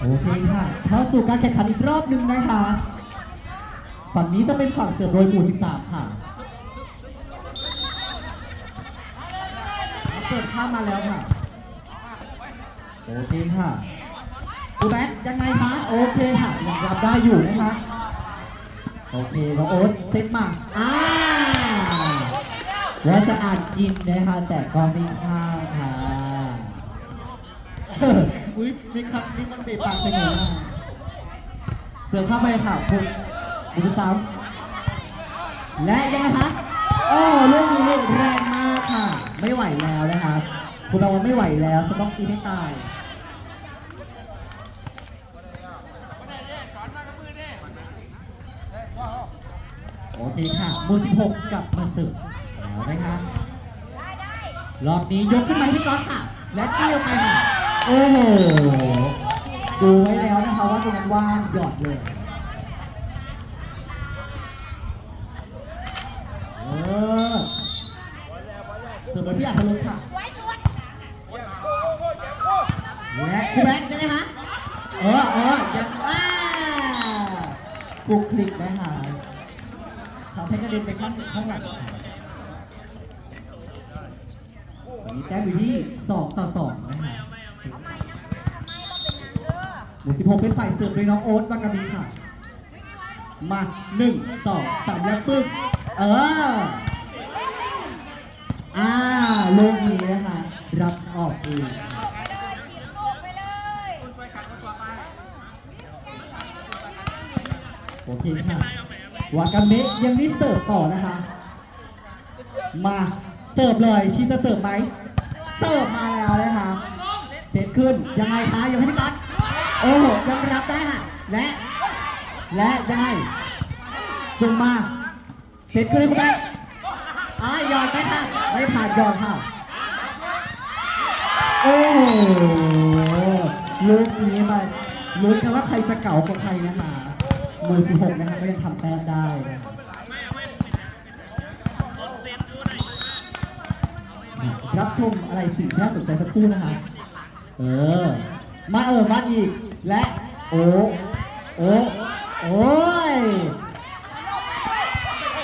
โอเคค่ะเข้าสู่การแข่งขันอีกรอบหนึ่งนะคะฝั่งนี้จะเป็นฝั่งเสือโดยหมู่13ค่ะเปิดข้ามมาแล้วค่ะ โอเคค่ะครูแบทยังไงคะโอเคค่ะยังรับได้อยู่นะคะโอเคน้องโอ๊ตเซตมาอ่าแล้วจะอ่านกินนะคะแต่ก็ไม่ข้ามค่ะ อุ้ยมีครับนี่มันเบปากไปหน่อยนะเสือเข้าไปค่ะคุณคุณสามและยังไงคะโอ้เรื่องนี้แรงมากค่ะ ไม่ไหวแล้วนะคะคุณเราไม่ไหวแล้วจะต้องตีให้ตายโอเคค่ะมือ16กลับมาสึกแล้วนะคะรอบนี้ยกขึ้นมาที่ก๊อตค่ะ และเกี่ยวไปค่ะ โอ้โหดูไว้แล้วนะคะว่าตรงนั้นว่างหยอดเลยเออเสิร์ฟไปที่อัธรุค่ะและคุณแบงค์ใช่ไหมคะเออเออยังว่าคลุกคลิกนะคะทำให้กระเด็นไปข้างข้างหลังวันนี้แต้มอยู่ที่สองต่อสองนะคะหมู่สิบหกเป็นฝ่า ยเสิร์ฟโดยน้องโอ๊ตวากามีค่ะ มาหนึ่งสองสามแล้วปึ้งเอออ่าลูกนี้นะคะ รับออกเองโอเคค่ะวากาเมะยังนี่เสิร์ฟต่อนะคะ มาเสิร์ฟเลยชีจะเสิร์ฟไหมเสิร์ฟมาแล้วนะคะเสร็จขึ้นยังไงคะยังไม่ได้ตัด โอ้โหยังรับได้ค่ะและ และได้จุงมาเสร็จขึ้นคุณแม่อ่าหยอดไหมค่ะ ไม่ผ่านหยอดค่ะ โอ้โหลูกนี้มาลุ้นกันว่าใครจะเก่ากว่าใครนะคะมือ16นะคะก็ยังทำแต้มได้นะรับชมอะไรสิ่งที่น่าสนใจสักครู่นะคะ เออ มาเออ มาอีก และโอ้โอ้โอ้ย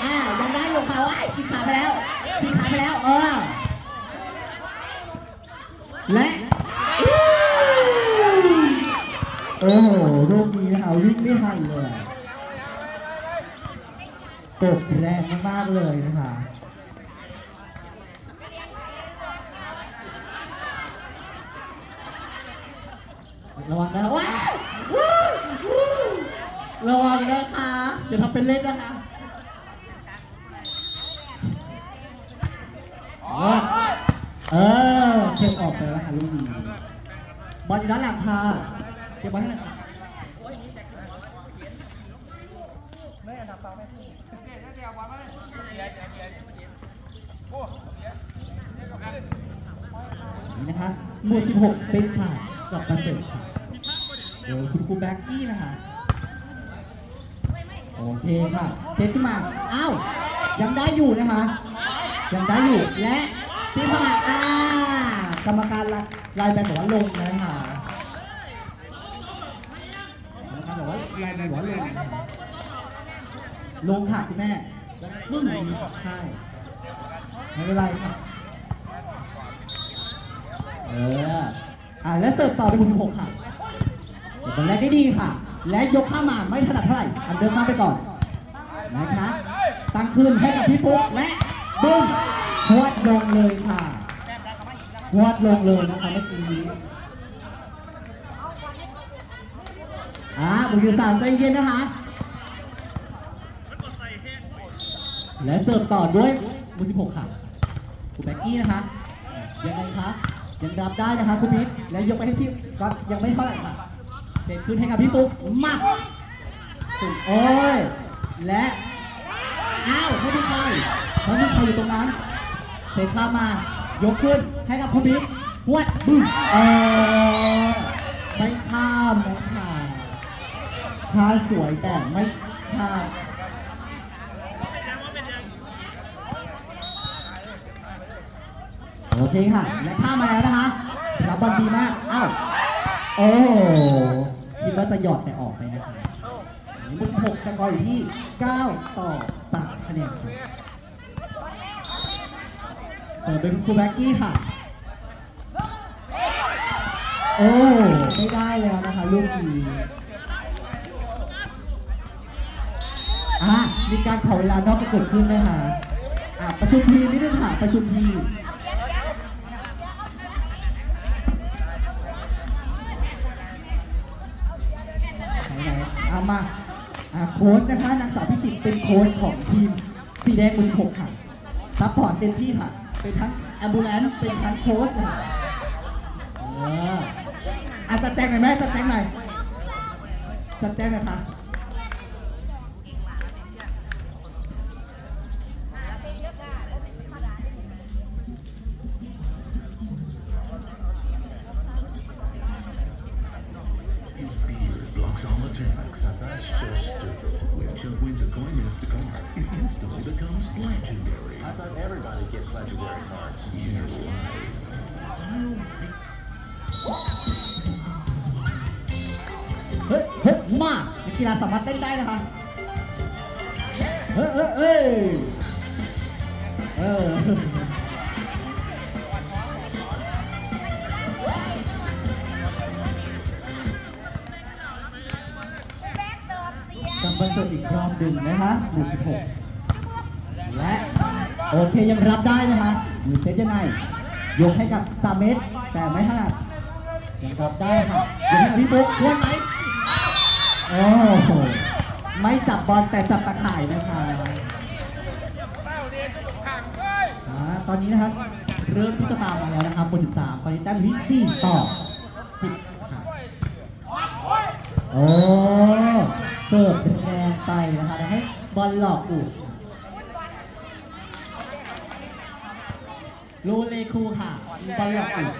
อ่ายังได้อยู่ค่ะว้ายขีดขาไปแล้วขีดขาไปแล้วเออและโอ้โหรูปนี้นะคะวิ่งไม่ทันเลยกดแรงมากๆเลยนะคะ ระวังนะว้าวว้าวระวังนะคะอย่าทำเป็นเล่นนะคะเออเช็คออกไปแล้วค่ะลูกนี้บอลด้านหลังค่ะเก็บบอลให้หน่อยค่ะนี่นะคะหมวด16เป็นค่ะกับประเสริฐค่ะ โดยคุณครูแบ็กกี้นะคะโอเคค่ะเทขึ้นมา อ้าว ยังได้อยู่นะคะ ยังได้อยู่ และที่ผ่านอ่ากรรมการละลายไปบอกว่าลงนะคะกรรมการบอกว่าลายไปบอกว่าลงนะคะลงค่ะคุณแม่ปึ้งอย่างนี้ใช่ ไม่เป็นไรค่ะ เออ อ่าแล้วเสิร์ฟต่อไปคุณหกค่ะ เสิร์ฟบอลแรกได้ดีค่ะ และยกข้ามมาไม่ถนัดเท่าไหร่อันเดิมข้าไปก่อนนะคะตั้งคืนให้กับพี่ปุ๊กและบึ้มหวดลงเลยค่ะหวดลงเลยนะคะเมื่อกี้นี้อ่าบุญยูสามใจเย็นนะคะ และเสิร์ฟต่อด้วยมือสิบหกค่ะคุณแบ็กกี้นะคะยังไงคะยังรับได้นะคะคุณพิษและยกไปให้พี่ก็ยังไม่เท่าไหร่ค่ะ เสร็จขึ้นให้กับพี่ปุ๊กมาสุดโอ้ย และอ้าวไม่มีใครไม่มีใครอยู่ตรงนั้นเสร็จข้ามมา ยกขึ้นให้กับคุณพิษวัดบึ้มเออไม่ข้ามนะคะท่าสวยแต่ไม่ข้ามโอเคค่ะ และข้ามมาแล้วนะคะรับบอลดีมาก อ้าว โอ้ โหก็จะหยอดแต่ออกไปนะครับมุมหกสกอร์อยู่ที่ 9 ต่อ3คะแนนเสิร์ฟเป็นครูแบ็กกี้ค่ะ โอ้ไม่ได้แล้วนะคะ ลูกนี้อะมีการเผาเวลานอกจะเกิดขึ้นนะคะอะประชุมทีมนิดนึงค่ะ ประชุมที ค้ชนะคะนางสาวพิจิตรเป็นโค้ชของทีมสีแดงมือหกค่ะซัพพอร์ตเต็มที่ค่ะ เป็นทั้งแอมบูเลนซ์เป็นทั้งโค้ชค่ะเอออะจัดแจงหน่อยแม่จัดแจงหน่อยจัดแจงหน่อยค่ะ everybody gets legendary cards. You lie. I'll be เฮ้ยเฮ้ยมานักกีฬาสามารถเต้นได้นะคะ เฮ้ยเฮ้ยเฮ้ยเออกำลังเสิร์ฟอีกรอบหนึ่งนะคะหมู่สิบหกและ โอเคยังรับได้นะคะมีเซตยังไง ยกให้กับสามเมตรแต่ไม่ถนัดยังรับได้ค่ะยกให้กับพี่ปุ๊กควรไหมโอ้โหไม่จับบอลแต่จับตะข่ายนะคะอ่าตอนนี้นะครับเริ่มที่จะตามมาแล้วนะครับบนถึงสามตอนนี้แต้มอยู่ที่สี่ต่อสิบค่ะโอ้เสิร์ฟเป็นแรงไปนะคะทำให้บอลหลอกอุด ลูเลคูค่ะบอลหลอกอุด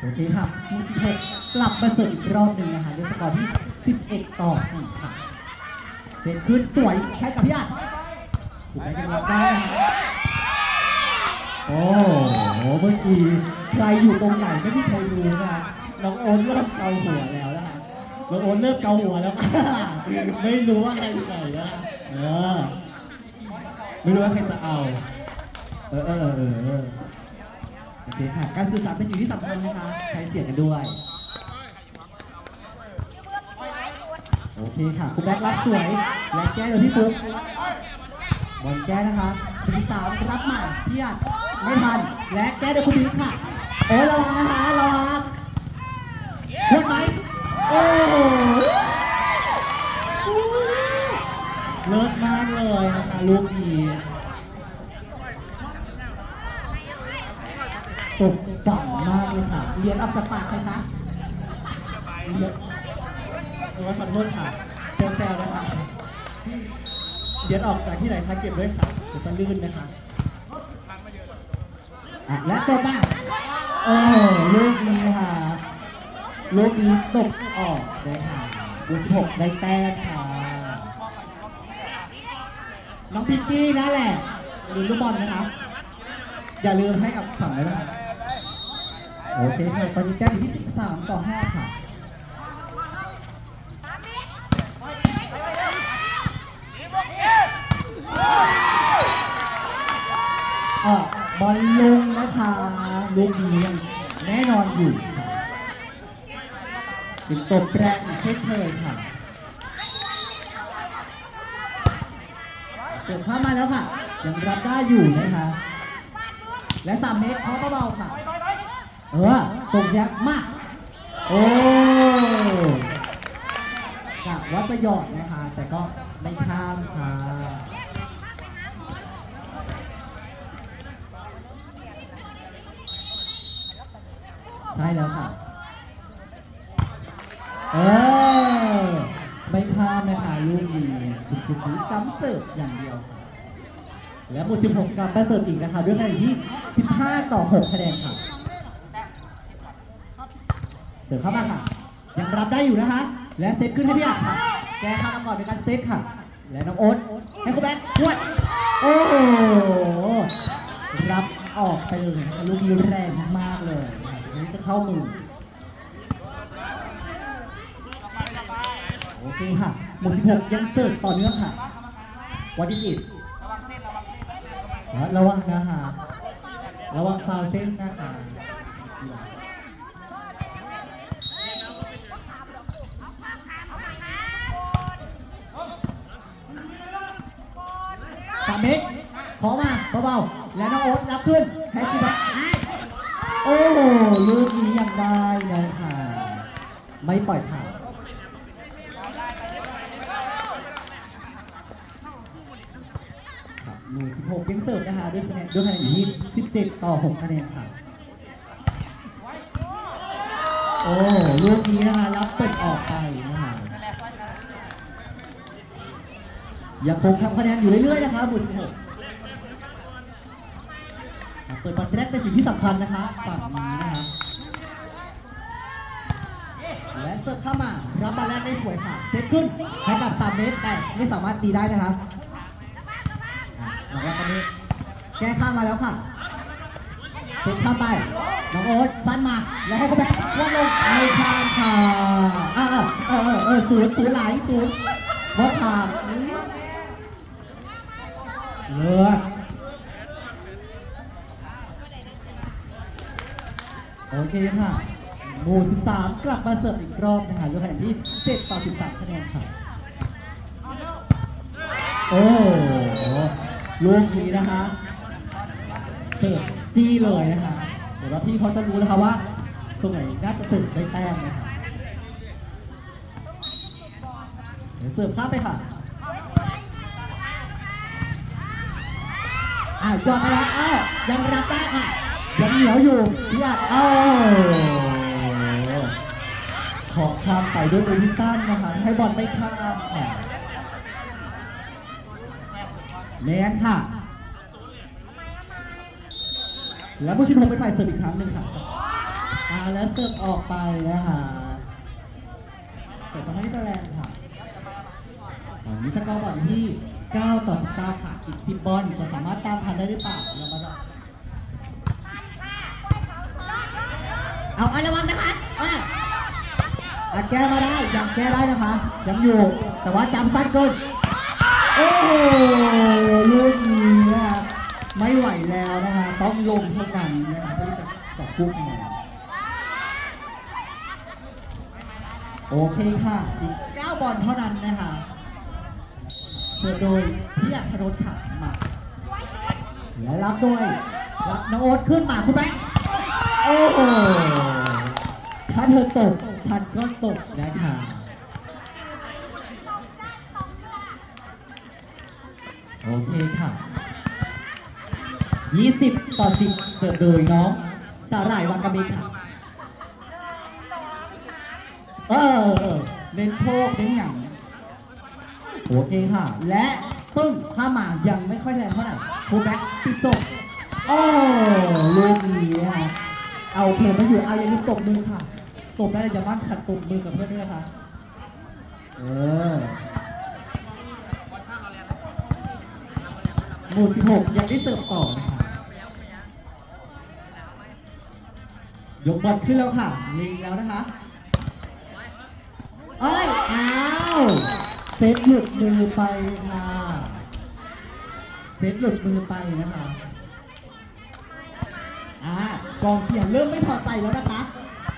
โอเคค่ะมูที่หกกลับมาเสิร์ฟอีกรอบหนึ่งนะคะด้วยสกอร์ที่ 11 ต่อ4ค่ะเสร็จขึ้นสวยใช้กับพี่อัดถูกไหมกันรับได้นะคะโอ้โหเมื่อกี้ใครอยู่ตรงไหนไม่มีใครรู้นะน้องโอนเริ่มเกาหัวแล้วนะ น้องโอนเริ่มเกาหัวแล้ว ไม่รู้ว่าใครอยู่ไหนนะเออไม่รู้ว่าใครจะเอา เออเออเออโอเคค่ะการสื่อสารเป็นสิ่งที่สำคัญนะคะใช้เสียงกันด้วย โอเคค่ะ คุณแบ็ครับสวย และแก้เลยพี่ฟุ๊กบอลแก้นะคะคุณสาวรับใหม่เพียดไม่ทัน และแก้โดยคุณบิ๊กค่ะโอ้ระวังนะคะระวังพูดไหม โอ้โหเลิศมากเลยนะคะลูกนี้ตกต่ำมากเลยค่ะเรียนออกจากปากใครคะเรียนเออขอโทษค่ะแซวๆนะคะเดียวออกจากที่ไหนคะเก็บด้วยค่ะเดี๋ยวจะลื่นนะคะอะและต่อมาโอ้ลูกนี้ค่ะ ลูกนี้ตกออกเลยค่ะบุญหกได้แต้มค่ะน้องพิกกี้นั่นแหละลืมลูกบอลนะคะอย่าลืมให้กับฝั่งเลยนะคะโอเคค่ะตอนนี้แต้มอยู่ที่13ต่อ5ค่ะออกบอลลงนะคะลูกนี้ยังแน่นอนอยู่ ค่ะเป็นตบแรงอีกเช่นเคยค่ะเกิดเข้ามาแล้วค่ะยังรับได้อยู่นะคะ และสามเมตรเขาเบาค่ะ เออตกยักมาก โอ้กะว่าประโยชน์นะคะ แต่ก็ไม่ข้ามค่ะใช่แล้วค่ะ เออไม่ข้ามนะคะลูกนี้คุณคุณนี้ซ้ำเสิร์ฟอย่างเดียวค่ะและหมด 16กลับมาเสิร์ฟอีกนะคะด้วยคะแนนที่ 15 ต่อ 6 คะแนนค่ะ เสิร์ฟเข้ามาค่ะ ยังรับได้อยู่นะคะ และเซตขึ้นให้พี่อัดค่ะ แกเข้ามาก่อนในการเซตค่ะ และน้องโอ๊ตให้คุณแบงค์ช่วย โอ้โห รับออกไปเลยลูกนี้แรงมากเลยนี่จะเข้ามือ โอเคค่ะ หมู่16ยังเสิร์ฟต่อเนื่องค่ะวัดดิจิตระวังนะคะระวังฟาวเส้นนะคะสามเมตรขอมาเบาๆและน้องโอ๊ตรับขึ้นแท็กซี่บ็คโอ้ลูกนี้ยังได้เลยค่ะไม่ปล่อยผ่าน ครับหมู่16ยังเสิร์ฟนะคะด้วยคะแนนด้วยคะแนนที่17 ต่อ 6 คะแนนค่ะ โอ้ลูกนี้นะคะรับเปิดออกไปนะคะยังคงทำคะแนนอยู่เรื่อยๆนะคะหมู่16ครับเปิดบอลแรกเป็นสิ่งที่สำคัญนะคะฝั่งนี้นะคะและเสิร์ฟเข้ามารับบอลแรกได้สวยค่ะเซตขึ้นให้กับ3เมตรแต่ไม่สามารถตีได้นะคะ อะน้องโอ๊ตอนนี้แก้ข้ามมาแล้วค่ะติดข้าไป น้องโอ๊ตปั้นมา แล้วให้เขาแบ็คว่าลงไม่ข้ามค่ะอ่าเออเออเออศูนย์ศูนไหลศูนย์ว่าผ่านเลือดโอเคค่ะหมู่13 กลับมาเสิร์ฟอีกรอบนะคะด้วยคะแนนที่7ต่อ13คะแนนค่ะ โอ้ ลูกนี้นะคะเสิร์ฟจี้เลยนะคะ เดี๋ยวว่าพี่เขาจะรู้นะคะว่าตรงไหนน่าจะเสิร์ฟได้แต้มนะคะเดี๋ยวเสิร์ฟข้ามไปค่ะอะยอดไปแล้วอ้าวยังรับได้ค่ะ ยังเหนียวอยู่พี่อัดอ้าวขอข้ามไปด้วยมือที่สั้นนะคะ ให้บอลไม่ข้ามค่ะ แมนค่ะ แล้วผู้ชิงเป็นฝ่ายเสิร์ฟอีกครั้งหนึ่งค่ะอ่าแล้วเสิร์ฟออกไปนะคะเสิร์ฟให้ตะแลนค่ะตอนนี้สกอร์บอลที่ 9 ต่อ 9 ค่ะอีกทีบอลจะสามารถตามทันได้หรือเปล่าเรามาดูเอาอันระวังนะคะอะอะแก้มาได้ยังแก้ได้นะคะยังอยู่ แต่ว่าจำสั้นเกิน โอ้โหลูกนี้นะครับไม่ไหวแล้วนะคะต้องลงเท่านั้นนะคะเพื่อที่จะจับกุ๊กมาโอเคค่ะอีกเก้าบอลเท่านั้นนะคะเสิร์ฟโดยพี่อัครรถค่ะมาและรับโดยรับน้องโอ๊ตขึ้นมาคุณแม่โอ้โหถ้าเธอตกฉันก็ตกนะคะ โอเคค่ะ 20 ต่อ 10เสิร์ฟโดยน้องสาหร่ายวังกะเมค่ะ เออเออเน้นโชคเน้นอย่งโอเคค่ะ และปึ้งถ้าหมายังไม่ค่อยแรงเท่าไหร่โคแบ็กติดตกโอ้ลูกนี้นะคะเอาเพลงมาอยู่เอาอย่างนี้ตบมือค่ะตบได้เลยอย่ามั่นขัดตบมือกับเพื่อนด้วยนะคะเออ หมู่16ยังได้เสิร์ฟต่อนะคะยกบอลขึ้นแล้วค่ะลิงแล้วนะคะเอ้ยอ้าวเซตหลุดมือไปค่ะเซตหลุดมือไปนะคะอ่ากองเชียร์เริ่มไม่พอใจแล้วนะคะ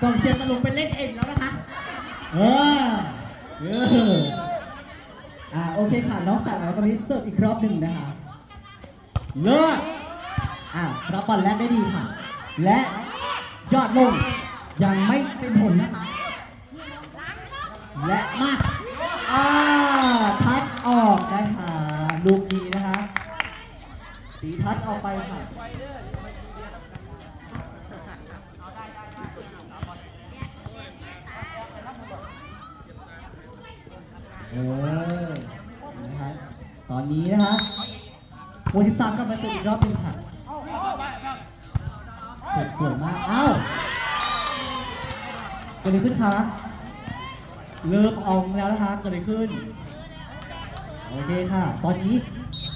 กองเชียร์จะลงไปเล่นเองแล้วนะคะเออเอออ่าโอเคค่ะน้องสาวเราตอนนี้เสิร์ฟอีกรอบหนึ่งนะคะ เลิศอ่ารับบอลแรกได้ดีค่ะ และยอดลงยังไม่เป็นผลนะคะและมาอ่าทัดออกนะคะลูกนี้นะคะสีทัดออกไปค่ะเออนะคะตอนนี้นะคะ โมจิซังก็มาเจออีกรอบหนึงค่ะเจ็บปวดมาก เอ้าเกิดอะไรขึ้นคะเริ่อองแล้วนะคะเกิดอะไรขึ้น โอเคค่ะ ตอนนี้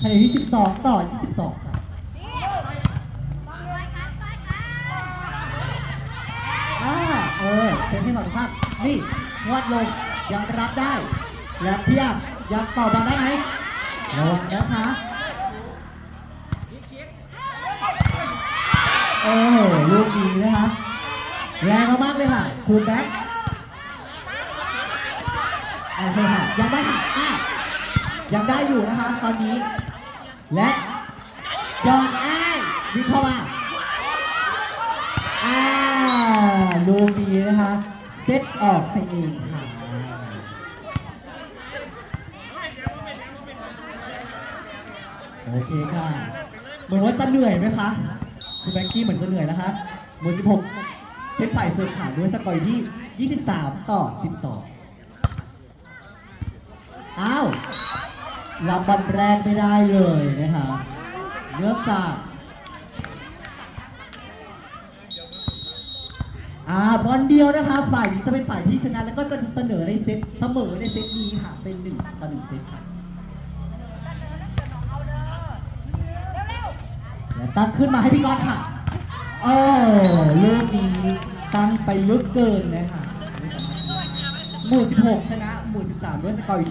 คะแนที่ 12 ต่อ 22 ค่ะ อ่า เออเป็นที่หลังภาพนี่นวดลงยังรับได้ และเพียบยังเป่าบอลได้ไหมลงนะคะ โอ้โหลูกดีนะคะแรงมากเลยค่ะคูณแบ็คโอเคค่ะยังได้ค่ะยังได้อยู่นะคะตอนนี้ และยอนอ้ายวิ่งเข้ามาอ่าลูกดีนะคะเซตออกไปเองค่ะโอเคค่ะเหมือนว่าจะเหนื่อยไหมคะ คุณแบงกี้เหมือนจะเหนื่อยนะคะหมวด16เพชรไผ่เสือขาด้วยสกอร์ที่ 23 ต่อ 12 อ้าว รับบอลแรกไม่ได้เลยนะคะเนื่องจากอ่าบอลเดียวนะคะ ฝ่ายนี้จะเป็นฝ่ายที่ชนะแล้วก็จะเสนอในเซตเสมอในเซตนี้ค่ะ เป็นหนึ่งต่อหนึ่งเซตค่ะ และ ตั้งขึ้นมาให้พี่ก๊อตค่ะ โอ้ลูกนี้ตั้งไปลึกเกินเลยค่ะ หมู่16ชนะหมู่13ด้วยสกอร์อย